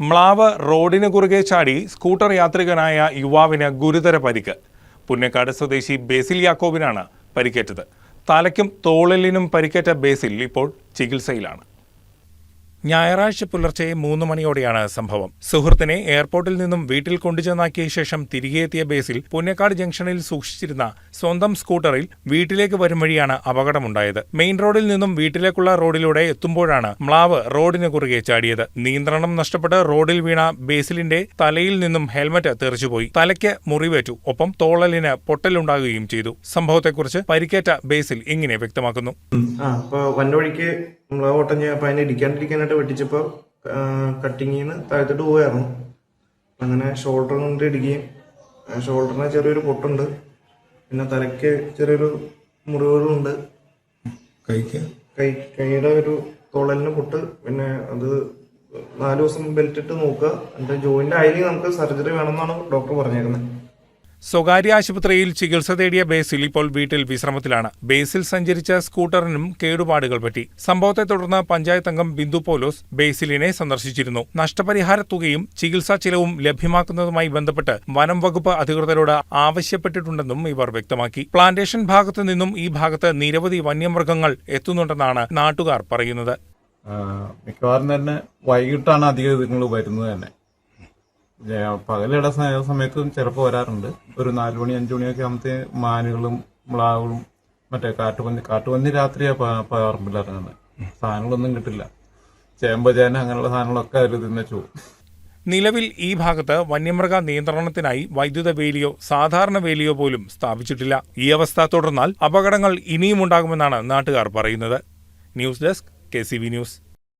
മ്ലാവ് റോഡിന് കുറുകെ ചാടി സ്കൂട്ടർ യാത്രികനായ യുവാവിന് ഗുരുതര പരിക്ക്. പുന്നക്കാട് സ്വദേശി ബേസിൽ യാക്കോബിനാണ് പരിക്കേറ്റത്. തലയ്ക്കും തോളലിനും പരിക്കേറ്റ ബേസിൽ ഇപ്പോൾ ചികിത്സയിലാണ്. ഞായറാഴ്ച പുലർച്ചെ മൂന്ന് മണിയോടെയാണ് സംഭവം. സുഹൃത്തിനെ എയർപോർട്ടിൽ നിന്നും വീട്ടിൽ കൊണ്ടുചെന്നാക്കിയ ശേഷം തിരികെ എത്തിയ ബേസിൽ പുന്നക്കാട് ജംഗ്ഷനിൽ സൂക്ഷിച്ചിരുന്ന സ്വന്തം സ്കൂട്ടറിൽ വീട്ടിലേക്ക് വരും വഴിയാണ് അപകടമുണ്ടായത്. മെയിൻ റോഡിൽ നിന്നും വീട്ടിലേക്കുള്ള റോഡിലൂടെ എത്തുമ്പോഴാണ് മ്ലാവ് റോഡിന് കുറുകെ ചാടിയത്. നിയന്ത്രണം നഷ്ടപ്പെട്ട് റോഡിൽ വീണ ബേസിലിന്റെ തലയിൽ നിന്നും ഹെൽമറ്റ് തെറിച്ചുപോയി. തലയ്ക്ക് മുറിവേറ്റു. ഒപ്പം തോളലിന് പൊട്ടലുണ്ടാകുകയും ചെയ്തു. സംഭവത്തെക്കുറിച്ച് പരിക്കേറ്റ ബേസിൽ ഇങ്ങനെ വ്യക്തമാക്കുന്നു. ആ അപ്പൊ ആ ഓട്ടം ചെയ്യാൻ അപ്പം അതിനെ ഇടിക്കാണ്ടിരിക്കാനായിട്ട് വെട്ടിച്ചപ്പോ കട്ടിങ്ങിന്ന് താഴത്തോട്ട് പോവുകയായിരുന്നു അങ്ങനെ ഷോൾഡർ കൊണ്ട് ഇടിക്കുകയും ഷോൾഡറിന് ചെറിയൊരു പൊട്ടുണ്ട്. പിന്നെ തലയ്ക്ക് ചെറിയൊരു മുറിവുകളുണ്ട്. കൈക്ക്? കൈ കൈയുടെ ഒരു തൊളലിന് പൊട്ട്. പിന്നെ അത് നാല് ദിവസം ബെൽറ്റ് ഇട്ട് നോക്കുക. എന്നിട്ട് ജോയിന്റ് ആയില്ലെങ്കിൽ നമുക്ക് സർജറി വേണമെന്നാണ് ഡോക്ടർ പറഞ്ഞേക്കുന്നത് സ്വകാര്യ ആശുപത്രിയിൽ ചികിത്സ തേടിയ ബേസിൽ ഇപ്പോൾ വീട്ടിൽ വിശ്രമത്തിലാണ്. ബേസിൽ സഞ്ചരിച്ച സ്കൂട്ടറിനും കേടുപാടുകൾ പറ്റി. സംഭവത്തെ തുടർന്ന് പഞ്ചായത്ത് അംഗം ബിന്ദു പോലോസ് ബേസിലിനെ സന്ദർശിച്ചിരുന്നു. നഷ്ടപരിഹാര തുകയും ചികിത്സാ ചിലവും ലഭ്യമാക്കുന്നതുമായി ബന്ധപ്പെട്ട് വനം വകുപ്പ് അധികൃതരോട് ആവശ്യപ്പെട്ടിട്ടുണ്ടെന്നും ഇവർ വ്യക്തമാക്കി. പ്ലാന്റേഷൻ ഭാഗത്തു നിന്നും ഈ ഭാഗത്ത് നിരവധി വന്യമൃഗങ്ങൾ എത്തുന്നുണ്ടെന്നാണ് നാട്ടുകാർ പറയുന്നത്. മിക്കവാറും തന്നെ വൈകിട്ടാണ് അധികം ഇതുങ്ങൾ വരുന്നത് തന്നെ. പകലിട സമയത്ത് ചിലപ്പോൾ വരാറുണ്ട്. ഒരു നാലു മണി അഞ്ചു മണിയൊക്കെ ആകുമ്പത്തേ മാനുകളും മ്ലാവുകളും മറ്റേ കാട്ടുപന്നി കാട്ടുപന്നി രാത്രിയാണ് പറമ്പിൽ ഇറങ്ങുന്നത് സാധനങ്ങളൊന്നും കിട്ടില്ല. ചേമ്പചേന അങ്ങനെയുള്ള സാധനങ്ങളൊക്കെ അതിൽ തിന്നു നിലവിൽ ഈ ഭാഗത്ത് വന്യമൃഗ നിയന്ത്രണത്തിനായി വൈദ്യുത വേലിയോ സാധാരണ വേലിയോ പോലും സ്ഥാപിച്ചിട്ടില്ല. ഈ അവസ്ഥ തുടർന്നാൽ അപകടങ്ങൾ ഇനിയും ഉണ്ടാകുമെന്നാണ് നാട്ടുകാർ പറയുന്നത്. News desk K news.